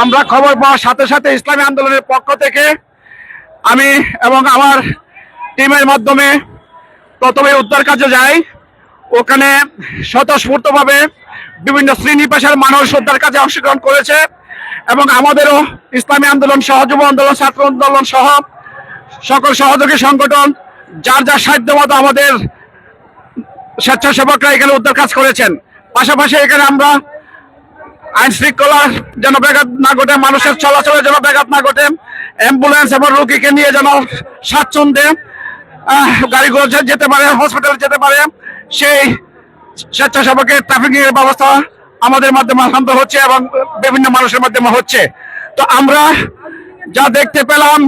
আমরা খবর পাওয়ার সাথে সাথে ইসলামী আন্দোলনের পক্ষ থেকে আমি এবং আমার টিমের মাধ্যমে প্রথমে উদ্ধার কাজে যাই। ওখানে স্বতঃস্ফূর্তভাবে বিভিন্ন শ্রেণি পেশার মানুষ উদ্ধার কাজে অংশগ্রহণ করেছে এবং আমাদেরও ইসলামী আন্দোলন সহ, যুব আন্দোলন, ছাত্র আন্দোলন সহ সকল সহযোগী সংগঠন যার যার সাধ্য মতো আমাদের স্বেচ্ছাসেবকরা এখানে উদ্ধার কাজ করেছেন। পাশাপাশি এখানে আমরা আইন শৃঙ্খলা যেন ব্যাঘাত না ঘটে মানুষের চলাচলের যেন ব্যাঘাত না ঘটে অ্যাম্বুলেন্স এবং রোগীকে নিয়ে যেন স্বাচ্ছন্দ্যে আহ, গাড়িগুলো যেতে পারে হসপিটালে যেতে পারে সেই স্বেচ্ছাসেবকের ট্রাফিকিং এর ব্যবস্থা আমাদের মাধ্যমে আনন্দ হচ্ছে এবং বিভিন্ন মানুষের মাধ্যমে হচ্ছে। তো আমরা যা দেখতে পেলাম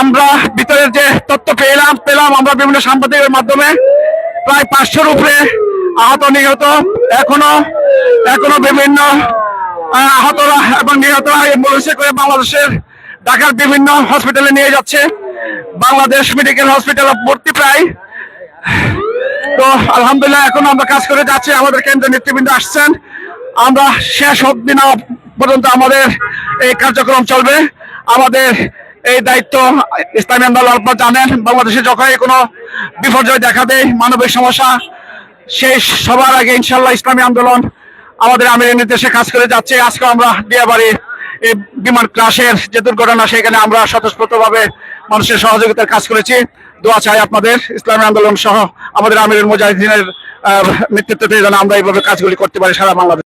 আমরা ভিতরের যে তথ্য পেলাম পেলাম আমরা বিভিন্ন সাংবাদিকের মাধ্যমে। প্রায় পাঁচশোর উপরে আহত নিহত এখনও এখনও বিভিন্ন আহতরা এবং নিহতরা অ্যাম্বুলেন্সে করে বাংলাদেশের ঢাকার বিভিন্ন হসপিটালে নিয়ে যাচ্ছে। বাংলাদেশ মেডিকেল হসপিটালে ভর্তি প্রায়। তো আলহামদুলিল্লাহ, এখন আমরা কাজ করে যাচ্ছি। আমাদের কেন্দ্রের নেতৃবৃন্দ আসছেন। আমরা শেষ অব্দি না পর্যন্ত আমাদের এই কার্যক্রম চলবে। আমাদের এই দায়িত্ব ইসলামী আন্দোলন আপনারা জানেন। বাংলাদেশে যখনই কোনো বিপর্যয় দেখা দেয়, মানবিক সমস্যা সেই সবার আগে ইনশাল্লাহ ইসলামী আন্দোলন আমাদের আমিরের নির্দেশে কাজ করে যাচ্ছে। আজকে আমরা দিয়াবাড়ি এই বিমান ক্রাশের যে দুর্ঘটনা, সেখানে আমরা স্বতঃস্ফূর্তভাবে মানুষের সহযোগিতার কাজ করেছি। দোয়া চাই আপনাদের ইসলামী আন্দোলন সহ আমাদের আমিরের মুজাহিদিনের নেতৃত্বে যেন আমরা এইভাবে কাজগুলি করতে পারি সারা বাংলাদেশ।